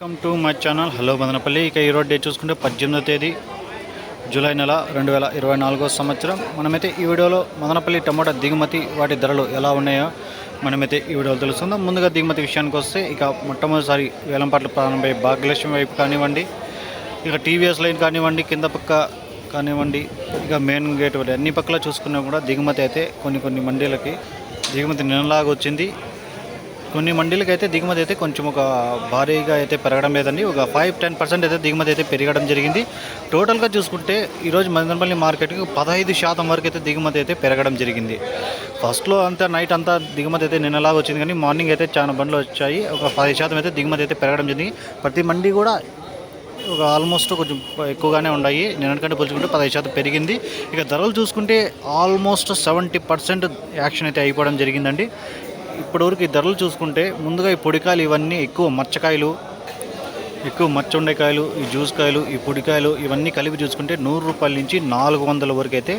Welcome to my channel hello Madanapalle ఇక ఈరోజు day చూసుకుంటే పద్దెనిమిదో తేదీ జూలై నెల రెండు వేల ఇరవై నాలుగో సంవత్సరం. మనమైతే ఈ వీడియోలో మదనపల్లి టమోటా దిగుమతి వాటి ధరలు ఎలా ఉన్నాయో మనమైతే ఈ వీడియోలో తెలుసుకుందాం. ముందుగా దిగుమతి విషయానికి వస్తే ఇక మొట్టమొదటిసారి వేలంపాట్లు ప్రారంభమయ్యే భాగ్యలక్ష్మి వైపు కానివ్వండి ఇక టీవీఎస్ లైన్ కానివ్వండి కింద పక్క కానివ్వండి ఇక మెయిన్ గేట్ అన్ని పక్కల చూసుకున్నా కూడా దిగుమతి అయితే కొన్ని కొన్ని మండీలకి దిగుమతి నిన్నలాగా వచ్చింది. కొన్ని మండీలకు అయితే దిగుమతి అయితే కొంచెం ఒక భారీగా అయితే పెరగడం లేదండి. ఒక ఫైవ్ టెన్ పర్సెంట్ అయితే దిగుమతి అయితే పెరగడం జరిగింది. టోటల్గా చూసుకుంటే ఈరోజు మదనపల్లి మార్కెట్కి పదహైదు శాతం వరకు అయితే దిగుమతి అయితే పెరగడం జరిగింది. ఫస్ట్లో అంతా నైట్ అంతా దిగుమతి అయితే నిన్నలాగా వచ్చింది. కానీ మార్నింగ్ అయితే చాలా బండ్లు వచ్చాయి. ఒక పది శాతం అయితే దిగుమతి అయితే పెరగడం జరిగింది. ప్రతి మండి కూడా ఒక ఆల్మోస్ట్ కొంచెం ఎక్కువగానే ఉన్నాయి. నిన్నటికంటే పోల్చుకుంటే పదహైదు శాతం పెరిగింది. ఇక ధరలు చూసుకుంటే ఆల్మోస్ట్ సెవెంటీ పర్సెంట్ యాక్షన్ అయితే అయిపోవడం జరిగిందండి. ఇప్పటివరకు ఈ ధరలు చూసుకుంటే ముందుగా ఈ పొడికాయలు ఇవన్నీ ఎక్కువ మచ్చకాయలు ఎక్కువ మచ్చండకాయలు ఈ జ్యూస్ కాయలు ఈ పొడికాయలు ఇవన్నీ కలిపి చూసుకుంటే నూరు రూపాయల నుంచి నాలుగు వందల వరకు అయితే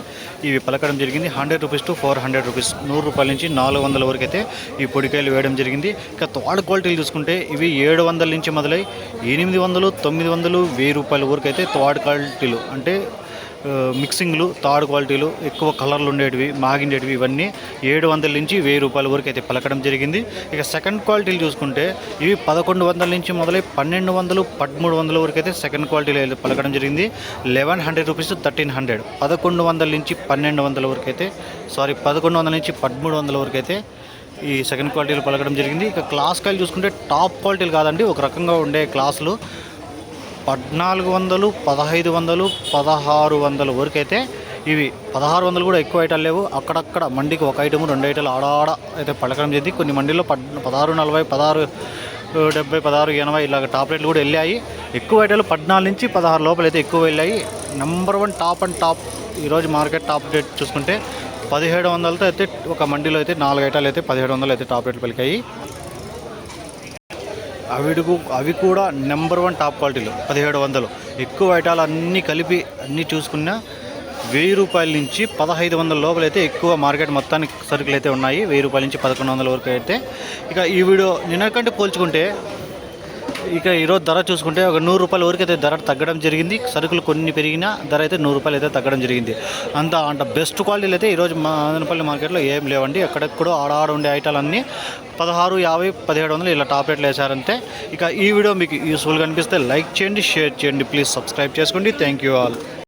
ఇవి పలకడం జరిగింది. Hundred rupees to four hundred rupees. నూరు రూపాయల నుంచి నాలుగు వందల వరకు అయితే ఈ పొడికాయలు వేయడం జరిగింది. ఇక తోడ క్వాలిటీలు చూసుకుంటే ఇవి ఏడు వందల నుంచి మొదలై ఎనిమిది వందలు తొమ్మిది వందలు వెయ్యి రూపాయల వరకు అయితే తోడ క్వాలిటీలు. అంటే మిక్సింగ్లు థర్డ్ క్వాలిటీలు ఎక్కువ కలర్లు ఉండేటివి మాగిండేటివి ఇవన్నీ ఏడు వందల నుంచి వెయ్యి రూపాయల వరకు అయితే పలకడం జరిగింది. ఇక సెకండ్ క్వాలిటీలు చూసుకుంటే ఇవి పదకొండు వందల నుంచి మొదలై పన్నెండు వందలు పదమూడు వందల వరకు అయితే సెకండ్ క్వాలిటీలో అయితే పలకడం జరిగింది. Eleven hundred rupees thirteen hundred పదకొండు వందల నుంచి పన్నెండు వందల వరకు అయితే సారీ పదకొండు వందల నుంచి పదమూడు వందల వరకు అయితే ఈ సెకండ్ క్వాలిటీలు పలకడం జరిగింది. ఇక క్లాస్ కాయలు చూసుకుంటే టాప్ క్వాలిటీలు కాదండి ఒక రకంగా ఉండే క్లాసులు పద్నాలుగు వందలు పదహైదు వందలు పదహారు వందల వరకు అయితే ఇవి పదహారు వందలు కూడా ఎక్కువ ఐటాలు లేవు. అక్కడక్కడ మండికి ఒక ఐటమ్ రెండు ఐటాలు ఆడాడ అయితే పలకడం జరిగింది. కొన్ని మండీల్లో పద్ పదహారు నలభై పదహారు డెబ్బై పదహారు ఎనభై ఇలాగ టాప్ రేట్లు కూడా వెళ్ళాయి. ఎక్కువ ఐటాలు పద్నాలుగు నుంచి పదహారు లోపల అయితే ఎక్కువ వెళ్ళాయి. Number one top and top ఈరోజు మార్కెట్ టాప్ రేట్ చూసుకుంటే పదిహేడు వందలతో అయితే ఒక మండీలో అయితే నాలుగు ఐటాలు అయితే పదిహేడు వందలు అయితే టాప్ రేట్లు పలికాయి. అవిడుగు అవి కూడా నెంబర్ వన్ టాప్ క్వాలిటీలు పదిహేడు వందలు. ఎక్కువ ఐటాలు అన్నీ కలిపి అన్నీ చూసుకున్నా వెయ్యి రూపాయల నుంచి పదహైదు వందల లోపల అయితే ఎక్కువ మార్కెట్ మొత్తానికి సరుకులు అయితే ఉన్నాయి. వెయ్యి రూపాయల నుంచి పదకొండు వందల వరకు అయితే. ఇక ఈ వీడియో నిన్నకంటే పోల్చుకుంటే ఇక ఈరోజు ధర చూసుకుంటే ఒక నూరు రూపాయల వరకు అయితే ధర తగ్గడం జరిగింది. సరుకులు కొన్ని పెరిగినా ధర అయితే నూరు రూపాయలు అయితే తగ్గడం జరిగింది. అంత అంత బెస్ట్ క్వాలిటీలు అయితే ఈరోజు మదనపల్లి మార్కెట్లో ఏం లేవండి. ఎక్కడెక్కడో ఆడ ఉండే ఐటాలన్నీ పదహారు యాభై పదిహేడు వందలు ఇలా టాప్ రేట్లు వేశారంతే. ఇక ఈ వీడియో మీకు యూస్ఫుల్గా అనిపిస్తే లైక్ చేయండి షేర్ చేయండి. ప్లీజ్ సబ్స్క్రైబ్ చేసుకోండి. Thank you all